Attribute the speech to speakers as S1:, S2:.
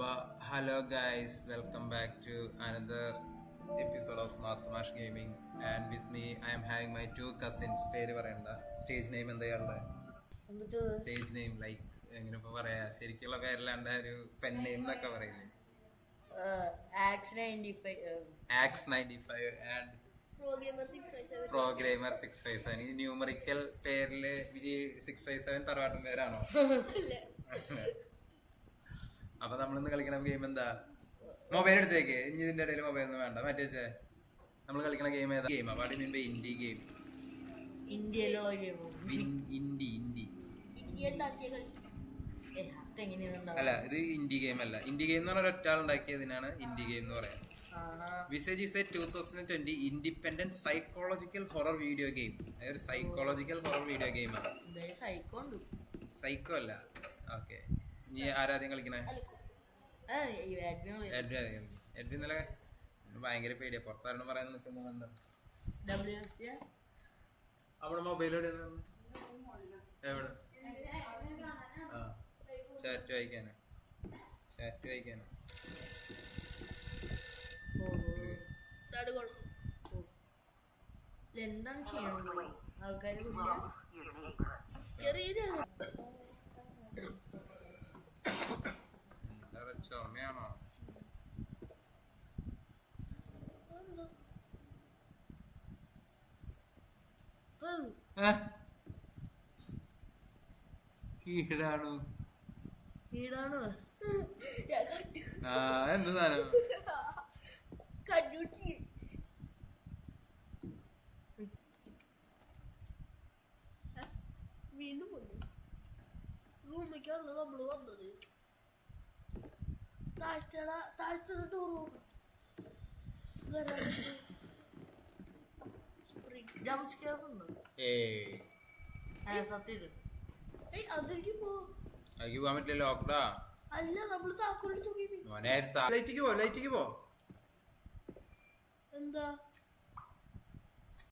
S1: Hello guys, welcome back to another episode of Mathmash gaming. And with me I'm having my two cousins. പേര് പറയണ്ട. Stage name എന്തായുള്ള stage name like എങ്ങനെ ഇപ്പോൾ പറയാ? ശരിക്കുള്ള പേരിലാണ്ട് ഒരു പെൻ നെയിം എന്നൊക്കെ പറയുന്നത്
S2: ax ninety five
S1: and
S3: programmer six five seven
S1: ഈ ന്യൂമറിക്കൽ പേരിൽ സിക്സ് ഫൈവ് സെവൻ തറവാട്ടം പേരാണോ അപ്പൊ നമ്മളിന്ന് കളിക്കണ ഗെയിം എന്താ? മൊബൈൽ എടുത്തേക്ക്. ഇനി ഇതിന്റെ ഇടയിൽ മൊബൈൽ ഒന്നും വേണ്ട. മറ്റേ നമ്മൾ കളിക്കണ ഗെയിം ഏതാ? ഗെയിം അപ്പൊ അതിന് ഇന്ത്യ ഗെയിം
S2: ഇന്ത്യയിലുള്ള ഗെയിം
S1: ഇന്ത്യ ഇന്ത്യ അല്ല ഇത് ഇന്ത്യ ഗെയിം അല്ല. ഇന്ത്യ ഗെയിം എന്ന് പറഞ്ഞ ഒറ്റാൾ ഉണ്ടാക്കിയതിനാണ് ഇന്ത്യ ഗെയിം എന്ന് പറയാം. Visage is a two thousand twenty independent psychological horror video game ഒരു സൈക്കോളജിക്കൽ ഹൊറർ വീഡിയോ ഗെയിമാണ്
S2: സൈക്കോ
S1: സൈക്കോ അല്ല. ഓക്കെ ഇനി ആരാധ്യം കളിക്കണേ?
S2: ആ, ഈ admin
S1: എഡ്വി ആദ്യം കളിക്കും. എഡ്വി ഇന്നലെ ഭയങ്കര പേടിയാ. പുറത്താരണം പറയാൻ നിൽക്കുമ്പോ? അവിടെ മൊബൈൽ എവിടെ ചാറ്റ് വായിക്കാനാ. ചാറ്റ് വായിക്കാനാ.
S2: എന്താണ് ചെയ്യണം ആൾക്കാരെ
S3: ചെറിയ
S1: കീഴാണു
S2: വീടാണോ
S1: ആ എന്ത് സാധനം?
S3: ആ, വീണ്ടും വന്നു. റൂമിലേക്കാണ് നമ്മൾ വന്നത്. താഴ്ച താഴ്ച ടൂർ സ്പ്രിംഗ്
S2: ജംപ് സ്കെയർ ഉണ്ടോ?
S1: ഏയ്.
S2: ആ സത്യം
S3: ഏയ് അതിലേക്ക് പോ.
S1: അതിക്ക് പോകാൻ പറ്റില്ല ലോക്കടാ
S3: അല്ല നമ്മൾ താക്കോലിട്ട് തൂക്കി
S1: മോനെ ലൈറ്റിക്ക് പോ ലൈറ്റിക്ക് പോ.
S3: എന്താ?